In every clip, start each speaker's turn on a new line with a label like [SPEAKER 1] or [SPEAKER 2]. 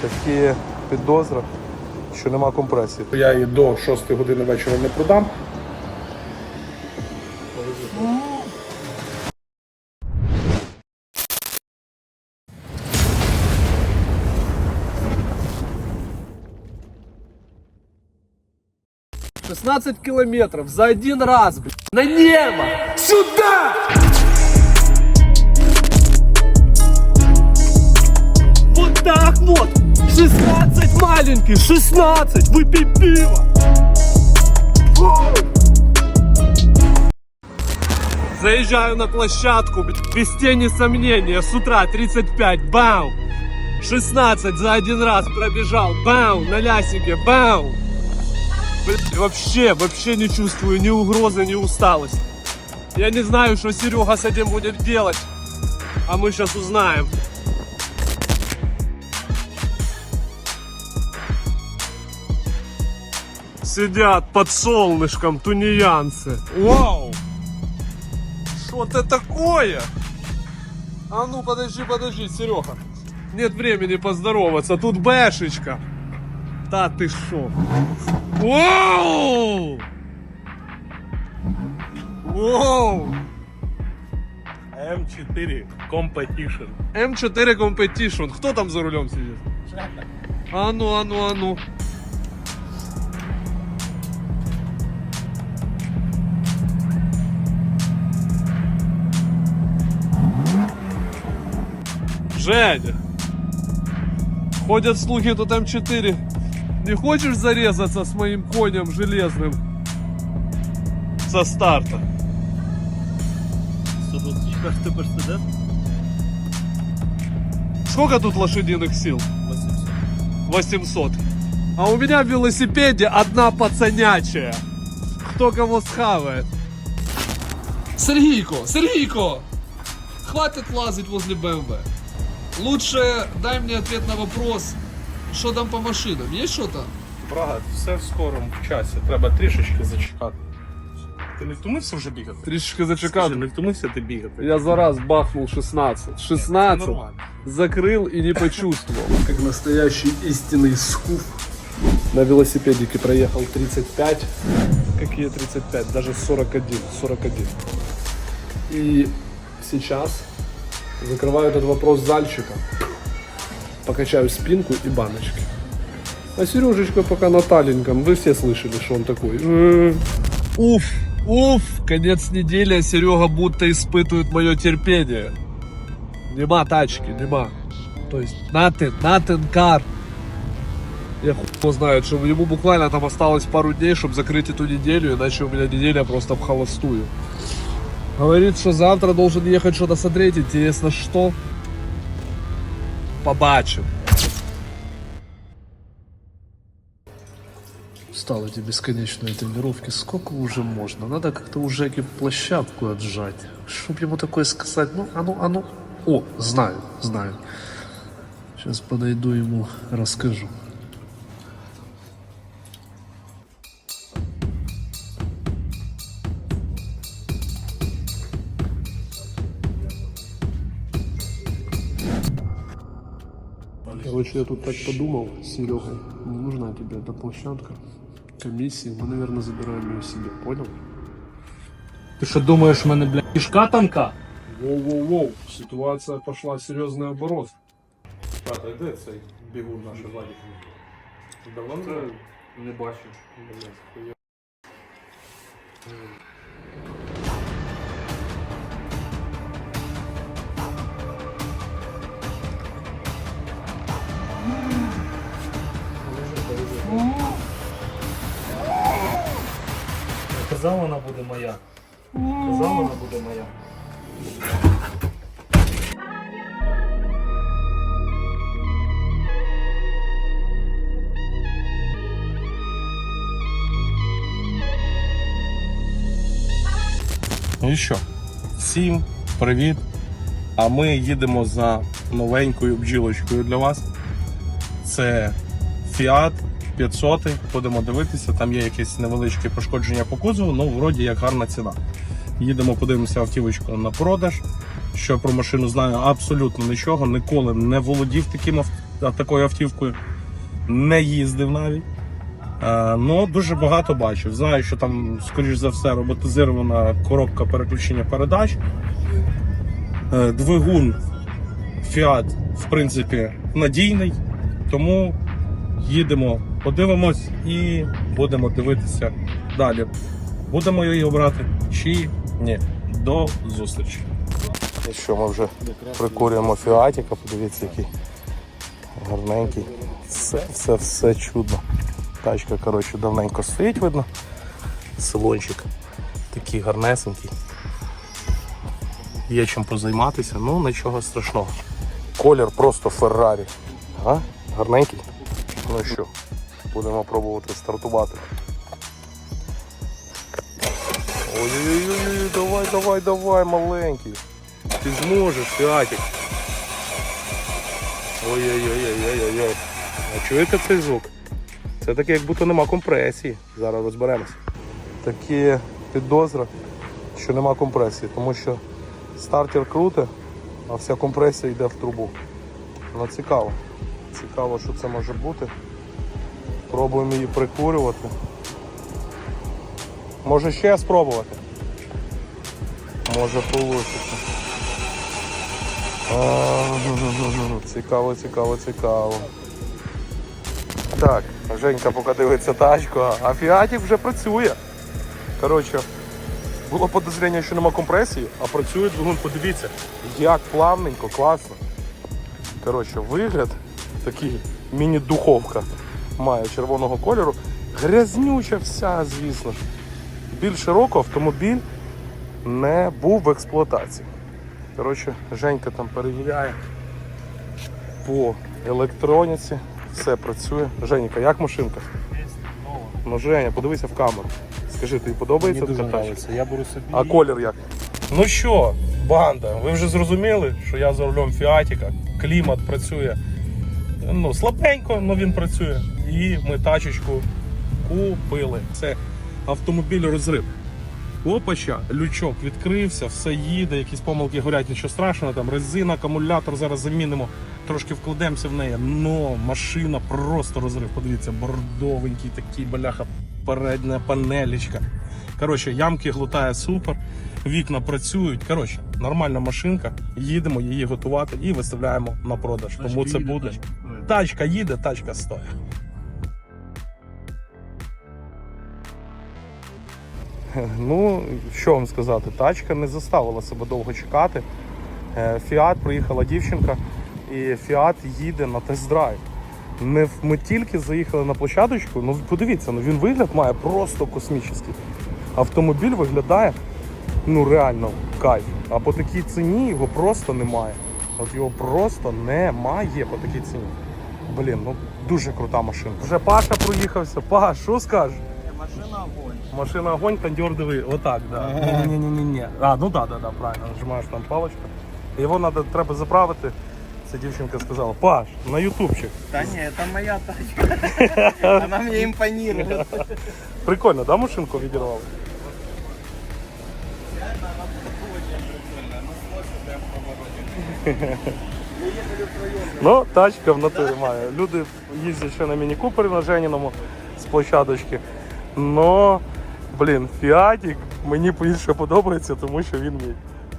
[SPEAKER 1] Такі підозра, що нема компресії. Я її до 6 години вечора не продам.
[SPEAKER 2] — 16 километров за один раз, блядь, на небо! Сюда! 16 маленьких, 16! Выпей пиво! Заезжаю на площадку, без тени сомнения, с утра 35, бау! 16 за один раз пробежал, бау, на лясике, бау! Блядь, вообще, вообще не чувствую ни угрозы, ни усталости. Я не знаю, что Серега с этим будет делать. А мы сейчас узнаем. Сидят под солнышком тунеянцы. Вау! Что это такое? А ну подожди, подожди, Серега. Нет времени поздороваться. Тут бэшечка. Да ты шо? Воу! Воу!
[SPEAKER 3] М4 Competition.
[SPEAKER 2] М4 Competition. Кто там за рулем сидит? А ну, а ну, а ну. Женя. Ходят слухи, тут М4. Не хочешь зарезаться с моим конем железным? Со старта. Сколько тут лошадиных сил? 800. А у меня в велосипеде одна пацанячая. Кто кого схавает. Сергейко, Сергейко! Хватит лазить возле БМВ. Лучше дай мне ответ на вопрос, что там по машинам. Есть что-то?
[SPEAKER 3] Брат, все в скорому часі. Треба трішечки зачекати. Ти не втомився вже бігати?
[SPEAKER 2] Трішечки
[SPEAKER 3] Скажи,
[SPEAKER 2] зачекав.
[SPEAKER 3] не втомився ти бігати?
[SPEAKER 2] Я за раз бахнул 16. 16.
[SPEAKER 3] Нормально.
[SPEAKER 2] закрыл и не почувствовал. Как настоящий истинный скуф. На велосипедике проехал 35. Какие 35? Даже 41. 41. И сейчас закрываю этот вопрос зальчика. Покачаю спинку и баночки. А Сережечка пока на таленьком. Вы все слышали, что он такой. М. Уф, уф, конец недели, а Серега будто испытывает мое терпение. Нема тачки, нема. То есть nothing, nothing car. Я хуй знает, что ему буквально там осталось пару дней, чтобы закрыть эту неделю, иначе у меня неделя просто в холостую. Говорит, что завтра должен ехать что-то смотреть, интересно что? Побачим. Устал эти бесконечные тренировки. Сколько уже можно? Надо как-то уже и площадку отжать. Чтоб ему такое сказать. Ну, а ну, а ну. О, знаю, знаю. Сейчас подойду ему, расскажу. Короче, я тут так подумал, Серега, не нужна тебе эта площадка. Комиссии, мы, наверное, забираем ее себе, понял?
[SPEAKER 4] Ти що думаєш, в мене, бля, кишка танка?
[SPEAKER 2] Воу-воу-воу, ситуация пошла серьезный оборот.
[SPEAKER 3] Брат, а де цей бігун наш Владик? Давно не
[SPEAKER 2] Не бачу.
[SPEAKER 4] Казав, вона буде моя. Казав, вона буде моя.
[SPEAKER 3] Ну і що? Всім привіт. А ми їдемо за новенькою бджілочкою для вас. Це Fiat 500. Будемо дивитися, там є якесь невеличке пошкодження по кузову, ну вроді як гарна ціна. Їдемо, подивимося автівочку на продаж. Що про машину знаю абсолютно нічого, ніколи не володів таким такою автівкою. Не їздив навіть. Ну, дуже багато бачив. Знаю, що там, скоріш за все, роботизована коробка переключення передач. Е, Двигун Fiat, в принципі, надійний. Тому їдемо, подивимось і будемо дивитися далі. Будемо її брати чи ні. До зустрічі.
[SPEAKER 1] І що ми вже прикурюємо фіатіка, подивіться, який гарненький. Все, все, все чудно. Тачка, коротше, давненько стоїть, видно. Салончик такий гарнесенький. Є чим позайматися, ну нічого страшного. Колір просто Феррарі. Гарненький. Ну що, будемо пробувати стартувати. Ой-ой-ой, давай, давай, давай, маленький. Ти зможеш, Фіатік. Ой-ой-ой-ой-ой-ой. А чуєте цей звук? Це таке, як будто нема компресії. Зараз розберемося. Такі підозра, що нема компресії, тому що стартер круте, а вся компресія йде в трубу. Ну цікаво. Цікаво, що це може бути. Пробуємо її прикурювати. Може ще спробувати? Може вийде. Цікаво, цікаво, цікаво. Так, Женька поки дивиться тачку, а Фіатік вже працює. Коротше, було подозріння, що нема компресії, а працює двигун, подивіться, як плавненько, класно. Коротше, вигляд такий міні-духовка має червоного кольору. Грязнюча вся, звісно ж. Більше року автомобіль не був в експлуатації. Коротше, Женька там перевіряє по електроніці, все працює. Женька, як машинка? Ну, Женя, подивися в камеру. Скажи, тобі подобається така тачка?
[SPEAKER 4] Я беру собі.
[SPEAKER 1] А колір як? Ну що, банда, ви вже зрозуміли, що я за рулем Фіатіка. Клімат працює ну, слабенько, але він працює. І ми тачечку купили. Це автомобіль розрив. Опача, лючок відкрився, все їде, якісь помилки горять, нічого страшного, там резина, акумулятор зараз замінимо, трошки вкладемося в неї. Но машина просто розрив. Подивіться, бордовенький такий баляха, передня панелечка. Коротше, ямки глотає супер, вікна працюють. Коротше, нормальна машинка. Їдемо її готувати і виставляємо на продаж. Тому це буде. Тачка їде, тачка стоїть. Ну, що вам сказати, тачка не заставила себе довго чекати. Е, Фіат приїхала дівчинка, і Фіат їде на тест-драйв. В- ми тільки заїхали на площадочку. Ну подивіться, ну він вигляд має просто космічний. Автомобіль виглядає ну реально кайф. А по такій ціні його просто немає. От його просто немає по такій ціні. Блін, ну дуже крута машина. Вже Паша проїхався. Паш, що скажеш?
[SPEAKER 4] Машина огонь.
[SPEAKER 1] Машина огонь, кондер диви, отак, да. Ні-ні-ні. А, ну да, да, да, правильно, нажимаєш там паличку. Його надо, треба заправити. Це дівчинка сказала, Паш, на ютубчик.
[SPEAKER 4] Да не, это моя тачка. Она мне импонирует.
[SPEAKER 1] Прикольно, да, машинку відірвав? Ну, тачка в натурі має. Люди їздять ще на міні-купері на Женіному з площадочки. Но, блін, Фіатік мені більше подобається, тому що він мій.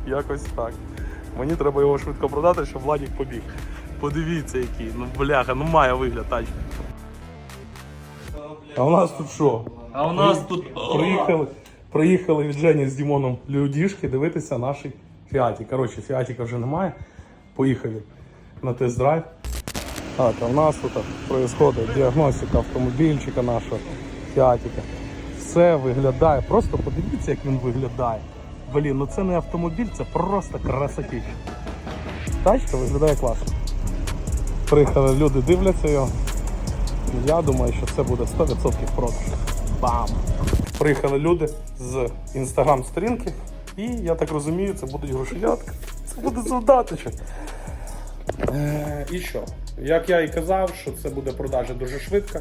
[SPEAKER 1] Якось так. Мені треба його швидко продати, щоб Владік побіг. Подивіться, який. Ну, бляха, ну має вигляд тачка. А у нас тут що?
[SPEAKER 4] А у нас тут...
[SPEAKER 1] Приїхали, приїхали від Жені з Дімоном людішки дивитися наш Фіаті. Коротше, Фіатіка вже немає. Поїхали на тест-драйв. Так, а в нас тут відбувається діагностика автомобільчика нашого Фіатіка. Все виглядає. Просто подивіться, як він виглядає. Блін, ну це не автомобіль, це просто красотіч. Тачка виглядає класно. Приїхали люди, дивляться його. Я думаю, що це буде 100% продаж. Бам! Приїхали люди з інстаграм-сторінки, і я так розумію, це будуть грошенятки. Це буде завдаточок. Е, і що? Як я і казав, що це буде продажа дуже швидко.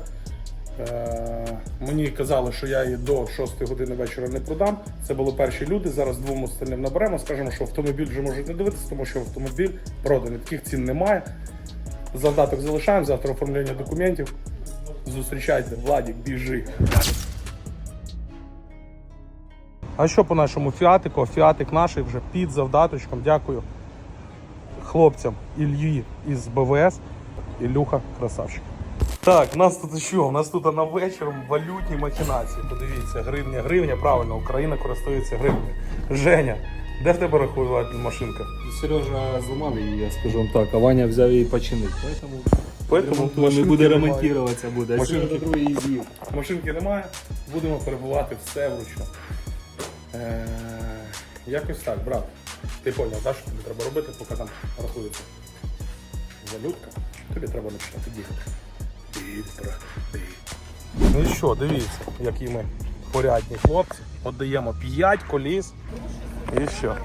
[SPEAKER 1] Е, мені казали, що я її до 6 години вечора не продам. Це були перші люди. Зараз двом остальним наберемо. Скажемо, що автомобіль вже можуть не дивитися, тому що автомобіль проданий. Таких цін немає. Завдаток залишаємо, завтра оформлення документів. Зустрічайте, Владік, біжи. А що по нашому фіатику? Фіатик наш вже під завдаточком. Дякую хлопцям Ільї із БВС. Ілюха красавчик. Так, у нас тут що? У нас тут на вечір валютні махінації. Подивіться, гривня, гривня, правильно, Україна користується гривнею. Женя, де в тебе рахувати машинка?
[SPEAKER 4] Сережа зламав її, я скажу вам так, а Ваня взяв її починити. Поэтому
[SPEAKER 1] Поэтому
[SPEAKER 4] не
[SPEAKER 1] машинки
[SPEAKER 4] буде ремонтуватися буде.
[SPEAKER 1] Машинки.
[SPEAKER 4] Другий з'їв.
[SPEAKER 1] Машинки немає, будемо перебувати все вручну. Е, якось так, брат. Ти поняв, да, що тобі треба робити, поки там рахується валютка, тобі треба починати брат. Ну і що, дивіться, які ми порядні хлопці. Отдаємо 5 коліс. І що?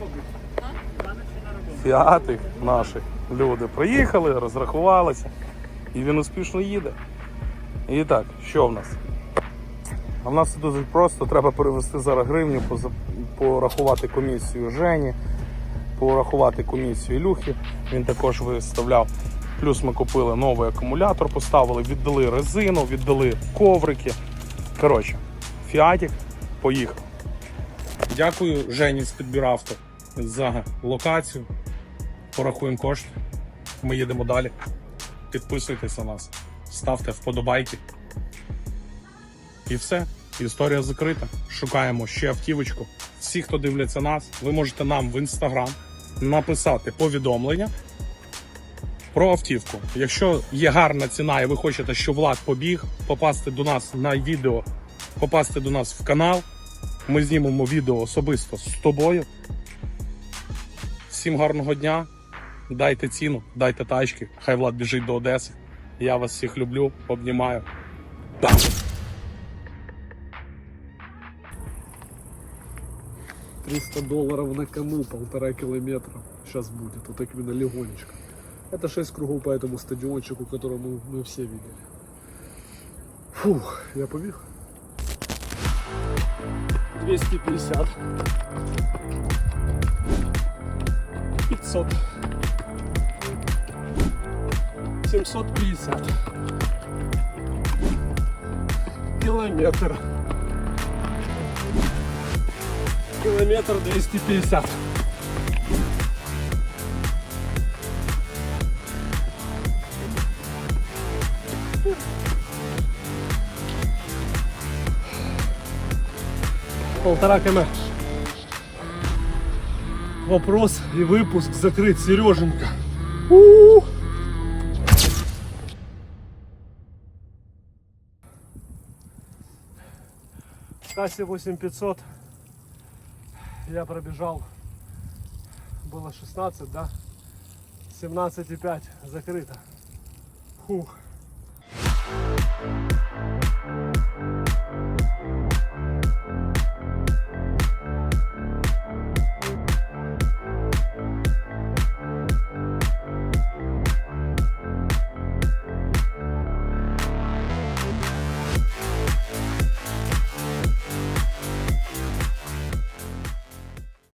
[SPEAKER 1] Фіати наші люди приїхали, розрахувалися, і він успішно їде. І так, що в нас? А в нас це дуже просто, треба перевести зараз гривню, порахувати комісію Жені, порахувати комісію Ілюхи. Він також виставляв. Плюс ми купили новий акумулятор, поставили, віддали резину, віддали коврики. Коротше, фіатік поїхав. Дякую Жені з підбіравто за локацію. Порахуємо кошти. Ми їдемо далі. Підписуйтесь на нас, ставте вподобайки. І все. Історія закрита. Шукаємо ще автівочку. Всі, хто дивляться нас, ви можете нам в інстаграм написати повідомлення про автівку. Якщо є гарна ціна і ви хочете, щоб Влад побіг, попасти до нас на відео, попасти до нас в канал. Ми знімемо відео особисто з тобою. Всім гарного дня. Дайте ціну, дайте тачки. Хай Влад біжить до Одеси. Я вас всіх люблю, обнімаю. Так.
[SPEAKER 2] 300 долларов на кону, полтора километра. Сейчас будет, вот так именно легонечко. Это 6 кругов по этому стадиончику, который мы, мы все видели. Фух, я побег. 250. 500. 750. Километр. Километр 250. Полтора км. Вопрос и выпуск закрыт, Сереженька. У-у-у. В кассе 8500 я пробежал, было 16, да? 17,5 закрыто. Фух.